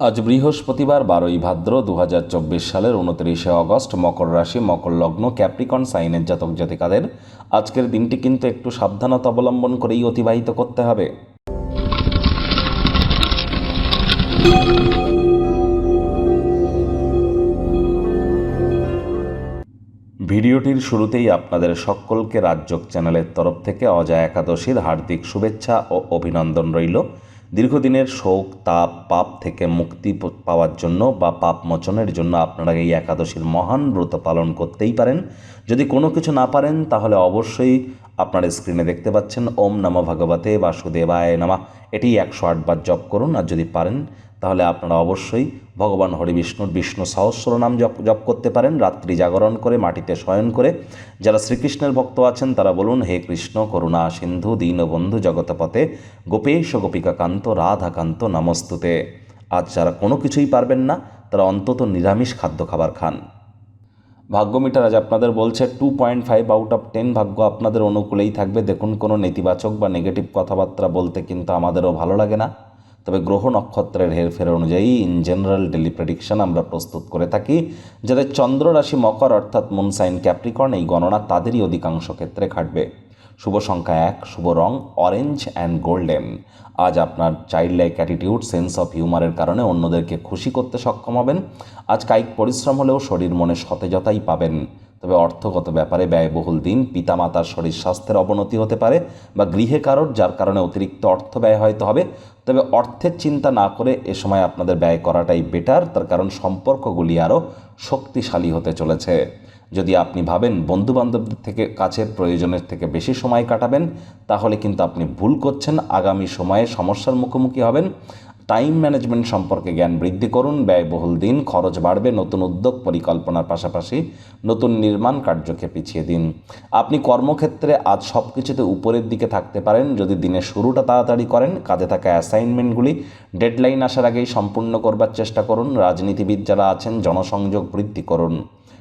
আজ বৃহস্পতিবার বারোই ভাদ্র দু হাজার চব্বিশ সালের উনত্রিশে অগস্ট মকর রাশি, মকর লগ্ন, ক্যাপ্রিকন, সাইনের জাতক জাতিকাদের আজকের দিনটি কিন্তু একটু সাবধানতা অবলম্বন করেই অতিবাহিত করতে হবে। ভিডিওটির শুরুতেই আপনাদের সকলকে রাজ্যক চ্যানেলের তরফ থেকে অজয় একাদশীর হার্দিক শুভেচ্ছা ও অভিনন্দন রইল। দীর্ঘদিনের শোক, তাপ, পাপ থেকে মুক্তি পাওয়ার জন্য বা পাপ মোচনের জন্য আপনারা এই একাদশীর মহান ব্রত পালন করতেই পারেন। যদি কোনো কিছু না পারেন, তাহলে অবশ্যই আপনার স্ক্রিনে দেখতে পাচ্ছেন ওম নম ভগবতে বাসুদেবায় নামা। এটি একশো আটবার জপ করুন, আর যদি পারেন, তাহলে আপনারা অবশ্যই ভগবান হরি বিষ্ণুর বিষ্ণু সহস্র নাম জপ জপ করতে পারেন, রাত্রি জাগরণ করে, মাটিতে শয়ন করে। যারা শ্রীকৃষ্ণের ভক্ত আছেন, তারা বলুন, হে কৃষ্ণ, করুণা, সিন্ধু দীনবন্ধু জগতপথে গোপেশ গোপিকা কান্ত রাধাকান্ত, নমস্তুতে। আজ যারা কোনো কিছুই পারবেন না, তারা অন্তত নিরামিষ খাদ্য খাবার খান। ভাগ্য মিটার আজ আপনাদের বলছে two point five out of ten ভাগ্য আপনাদের অনুকূলেই থাকবে। দেখুন, কোনো নেতিবাচক বা নেগেটিভ কথাবার্তা বলতে কিন্তু আমাদেরও ভালো লাগে না। তবে গ্রহ নক্ষত্রের হেরফের অনুযায়ী ইন জেনারেল ডেলি প্রেডিকশন আমরা প্রস্তুত করে থাকি। যাদের চন্দ্র রাশি মকর, অর্থাৎ মুনসাইন ক্যাপ্রিকর্ন এই গণনা তাদেরই অধিকাংশ ক্ষেত্রে খাটবে শুভ সংখ্যা এক, শুভ রং অরেঞ্জ অ্যান্ড গোল্ডেন আজ আপনার child like attitude sense of হিউমারের কারণে অন্যদেরকে খুশি করতে সক্ষম হবেন। আজ কায়িক পরিশ্রম হলেও শরীর মনে সতেজতাই পাবেন। তবে অর্থগত ব্যাপারে ব্যয়বহুল দিন পিতামাতার শরীর স্বাস্থ্যের অবনতি হতে পারে বা গৃহে কারোর, যার কারণে অতিরিক্ত অর্থ ব্যয় হয়তো হবে। তবে অর্থের চিন্তা না করে এ সময় আপনাদের ব্যয় করাটাই বেটার তার কারণ সম্পর্কগুলি আরও শক্তিশালী হতে চলেছে। যদি আপনি ভাবেন বন্ধুবান্ধবদের থেকে কাছের প্রয়োজনের থেকে বেশি সময় কাটাবেন, তাহলে কিন্তু আপনি ভুল করছেন, আগামী সময়ে সমস্যার মুখোমুখি হবেন। টাইম ম্যানেজমেন্ট সম্পর্কে জ্ঞান বৃদ্ধি করুন, ব্যয়বহুল দিন, খরচ বাড়বে, নতুন উদ্যোগ পরিকল্পনার পাশাপাশি নতুন নির্মাণ কার্যকে পিছিয়ে দিন। আপনি কর্মক্ষেত্রে আজ সব কিছুতে উপরের দিকে থাকতে পারেন, যদি দিনের শুরুটা তাড়াতাড়ি করেন, কাজে থাকা অ্যাসাইনমেন্টগুলি ডেডলাইন আসার আগেই সম্পূর্ণ করবার চেষ্টা করুন। রাজনীতিবিদ যারা আছেন, জনসংযোগ বৃদ্ধি করুন।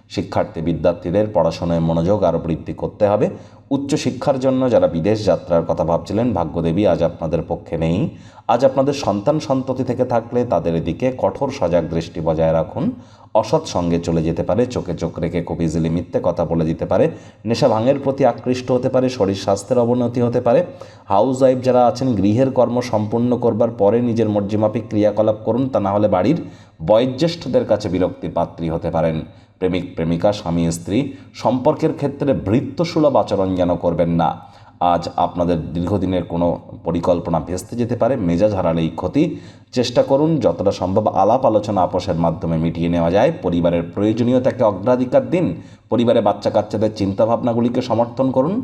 শিক্ষার্থী বিদ্যার্থীদের পড়াশোনায় মনোযোগ আরও বৃদ্ধি করতে হবে। উচ্চশিক্ষার জন্য যারা বিদেশ যাত্রার কথা ভাবছিলেন, ভাগ্যদেবী আজ আপনাদের পক্ষে নেই। আজ আপনাদের সন্তান সন্ততি থেকে থাকলে তাদের দিকে কঠোর সজাগ দৃষ্টি বজায় রাখুন। অসৎ সঙ্গে চলে যেতে পারে, চোখে চোখ রেখে খুব ইজিলি মিথ্যে কথা বলে দিতে পারে। নেশা ভাঙের প্রতি আকৃষ্ট হতে পারে, শরীর স্বাস্থ্যের অবনতি হতে পারে। হাউস ওয়াইফ যারা আছেন, গৃহের কর্ম সম্পূর্ণ করবার পরে নিজের মর্জিমাফিক ক্রিয়াকলাপ করুন, তা না হলে বাড়ির বয়োজ্যেষ্ঠদের কাছে বিরক্তির পাত্রী হতে পারেন। প্রেমিক, প্রেমিকা, স্বামী, স্ত্রী, সম্পর্কের ক্ষেত্রে বৃত্তসুলভ আচরণ যেন করবেন না। আজ আপনাদের দীর্ঘদিনের কোনো পরিকল্পনা ভেস্তে যেতে পারে, মেজাজ হারালে এই ক্ষতি। চেষ্টা করুন, যতটা সম্ভব আলাপ আলোচনা আপোষের মাধ্যমে মিটিয়ে নেওয়া যায়। পরিবারের প্রয়োজনীয়তাকে অগ্রাধিকার দিন। পরিবারে বাচ্চা কাচ্চাদের চিন্তাভাবনাগুলিকে সমর্থন করুন।